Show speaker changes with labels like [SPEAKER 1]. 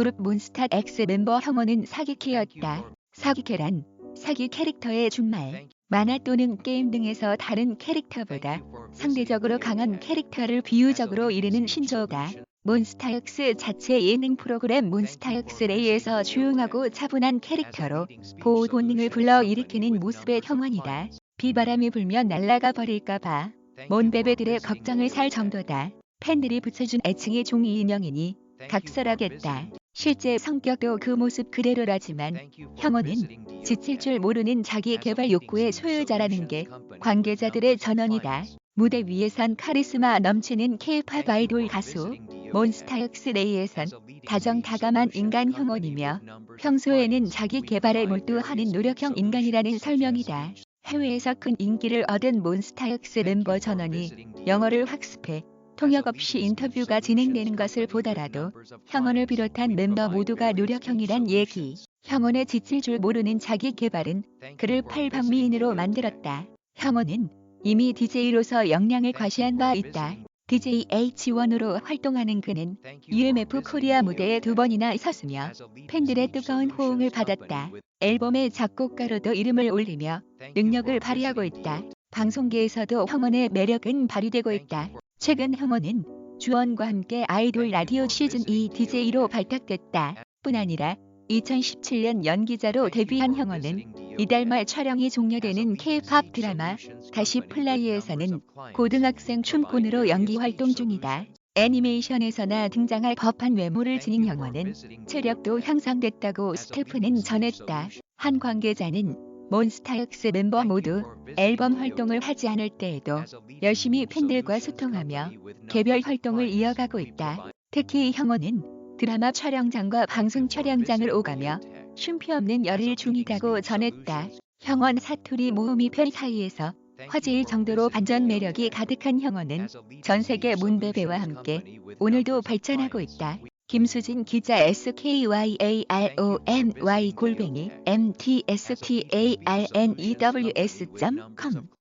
[SPEAKER 1] 그룹 몬스타 X 멤버 형원은 사기캐였다. 사기캐란 사기 캐릭터의 준말, 만화 또는 게임 등에서 다른 캐릭터보다 상대적으로 강한 캐릭터를 비유적으로 이르는 신조어다. 몬스타엑스 자체 예능 프로그램 몬스타엑스레이에서 조용하고 차분한 캐릭터로 보호 본능을 불러 일으키는 모습의 형원이다. 비바람이 불면 날아가 버릴까봐 몬베베들의 걱정을 살 정도다. 팬들이 붙여준 애칭이 종이 인형이니 각설하겠다. 실제 성격도 그 모습 그대로라지만 형원은 지칠 줄 모르는 자기 개발 욕구의 소유자라는 게 관계자들의 전언이다. 무대 위에선 카리스마 넘치는 K-팝 아이돌 가수 몬스타엑스 레이에선 다정다감한 인간 형원이며 평소에는 자기 개발에 몰두하는 노력형 인간이라는 설명이다. 해외에서 큰 인기를 얻은 몬스타엑스 멤버 전원이 영어를 학습해 통역 없이 인터뷰가 진행되는 것을 보더라도 형원을 비롯한 멤버 모두가 노력형이란 얘기. 형원의 지칠 줄 모르는 자기 개발은 그를 팔방미인으로 만들었다. 형원은 이미 DJ로서 역량을 과시한 바 있다. DJ H1으로 활동하는 그는 UMF 코리아 무대에 두 번이나 섰으며 팬들의 뜨거운 호응을 받았다. 앨범의 작곡가로도 이름을 올리며 능력을 발휘하고 있다. 방송계에서도 형원의 매력은 발휘되고 있다. 최근 형원은 주원과 함께 아이돌 라디오 시즌 2 DJ로 발탁됐다. 뿐 아니라 2017년 연기자로 데뷔한 형원은 이달 말 촬영이 종료되는 K-팝 드라마 다시 플라이에서는 고등학생 춤꾼으로 연기 활동 중이다. 애니메이션에서나 등장할 법한 외모를 지닌 형원은 체력도 향상됐다고 스태프는 전했다. 한 관계자는 몬스타엑스 멤버 모두 앨범 활동을 하지 않을 때에도 열심히 팬들과 소통하며 개별 활동을 이어가고 있다. 특히 형원은 드라마 촬영장과 방송 촬영장을 오가며 쉼표 없는 열일 중이라고 전했다. 형원 사투리 모음이 팬 사이에서 화제일 정도로 반전 매력이 가득한 형원은 전 세계 문베베와 함께 오늘도 발전하고 있다. 김수진 기자 SKYARONY 골뱅이 MTSTALNEWS.com